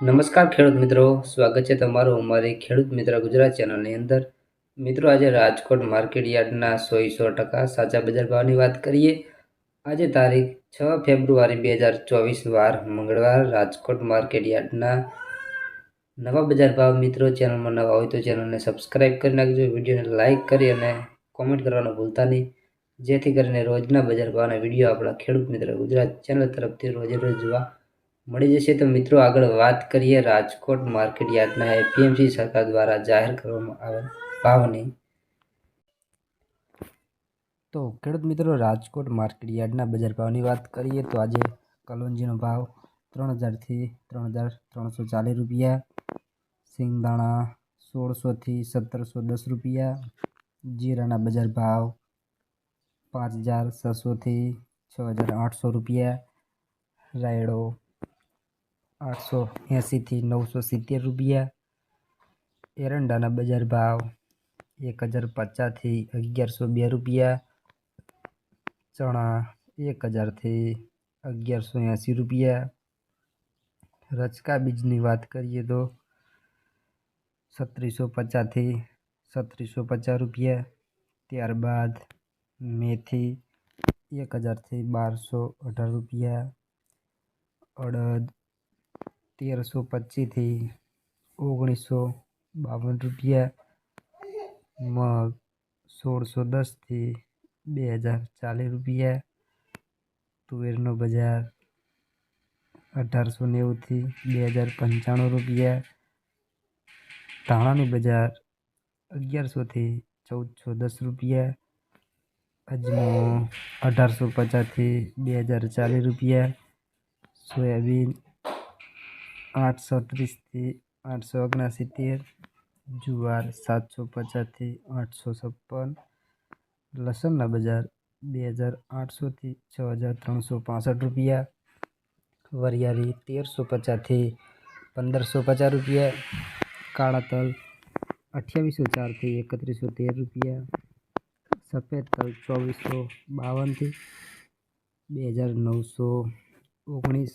નમસ્કાર ખેડૂત મિત્રો, સ્વાગત છે તમારું અમારી ખેડૂત મિત્ર ગુજરાત ચેનલની અંદર. મિત્રો, આજે રાજકોટ માર્કેટ યાર્ડના સો સો ટકા સાચા બજાર ભાવની વાત કરીએ. આજે તારીખ છ ફેબ્રુઆરી બે હજાર ચોવીસ વાર મંગળવાર રાજકોટ માર્કેટ યાર્ડના નવા બજાર ભાવ મિત્રો ચેનલમાં નવા હોય તો ચેનલને સબસ્ક્રાઈબ કરી નાખજો, વિડીયોને લાઇક કરી અને કોમેન્ટ કરવાનું ભૂલતા નહીં. જેથી કરીને રોજના બજાર ભાવના વીડિયો આપણા ખેડૂત મિત્ર ગુજરાત ચેનલ તરફથી રોજે રોજ જોવા મળી જશે તો મિત્રો આગળ વાત કરીએ રાજકોટ માર્કેટ યાર્ડના એપીએમસી સરકાર દ્વારા જાહેર કરવામાં આવેલ ભાવની. તો ખેડૂત મિત્રો, રાજકોટ માર્કેટ યાર્ડના બજાર ભાવની વાત કરીએ તો આજે કલોંજીનો ભાવ ત્રણ હજારથી ત્રણ હજાર ત્રણસો ચાલીસ રૂપિયા, સિંગદાણા સોળસોથી સત્તરસો દસ રૂપિયા, જીરાના બજાર ભાવ પાંચ હજાર છસોથી છ હજાર આઠસો રૂપિયા, રાયડો આઠસો એંસીથી નવસો સિત્તેર રૂપિયા એરંડાના બજાર ભાવ એક હજાર પચાસથી અગિયારસો બે રૂપિયા ચણા એક હજારથી અગિયારસો એંસી રૂપિયા રચકા બીજની વાત કરીએ તો સત્રીસો પચાસથી સત્રીસો પચાસ રૂપિયા ત્યારબાદ મેથી એક હજારથી બારસો અઢાર રૂપિયા અડદ તેરસો પચીસથી ઓગણીસો બાવન રૂપિયા મગ સોળસો દસથી બે હજાર ચાલીસ રૂપિયા તુવેરનો બજાર અઢારસો નેવુંથી બે હજાર પંચાણું રૂપિયા ધાણાની બજાર અગિયારસોથી ચૌદસો દસ રૂપિયા અજમો અઢારસો પચાસથી બે હજાર ચાલીસ રૂપિયા સોયાબીન આઠસો ત્રીસથી આઠસો ઓગણસિત્તેર જુવાર સાતસો પચાસથી આઠસો છપ્પન લસણના બજાર બે હજાર આઠસોથી છ હજાર ત્રણસો પાસઠ રૂપિયા વરિયાળી તેરસો પચાસથી પંદરસો પચાસ રૂપિયા કાળા તલ અઠ્યાવીસો ચારથી એકત્રીસો તેર રૂપિયા સફેદ તલ ચોવીસો બાવનથી બે હજાર નવસો ઓગણીસ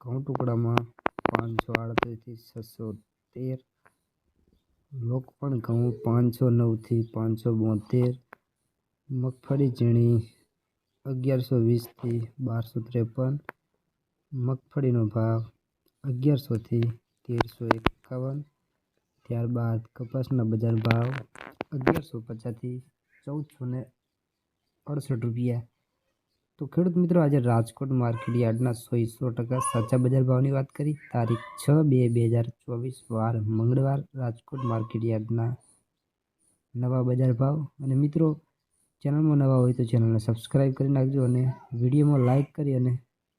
ઘઉં ટુકડામાં પાંચસો આડત્રીસથી છસો તેર લોકપણ ઘઉં પાંચસો નવથી પાંચસો બોતેર. મગફળી ઝીણી અગિયારસો વીસથી બારસો ત્રેપન. મગફળીનો ભાવ અગિયારસોથી તેરસો એકાવન. ત્યારબાદ કપાસના બજાર ભાવ અગિયારસો પચાસથી ચૌદસો ને અડસઠ રૂપિયા. તો ખેડૂત મિત્રો, આજે રાજકોટ માર્કેટ યાર્ડના સો ટકા સાચા બજાર ભાવની વાત કરી. તારીખ છ બે બે હજાર ચોવીસ વાર મંગળવાર રાજકોટ માર્કેટ યાર્ડના નવા બજાર ભાવ. અને મિત્રો, ચેનલમાં નવા હોય તો ચેનલને સબસ્ક્રાઈબ કરી નાખજો અને વિડીયોમાં લાઇક કરી અને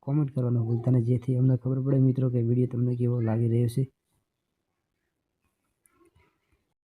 કોમેન્ટ કરવાનું ભૂલતા નહીં. જેથી અમને ખબર પડે મિત્રો કે વીડિયો તમને કેવો લાગી રહ્યો છે.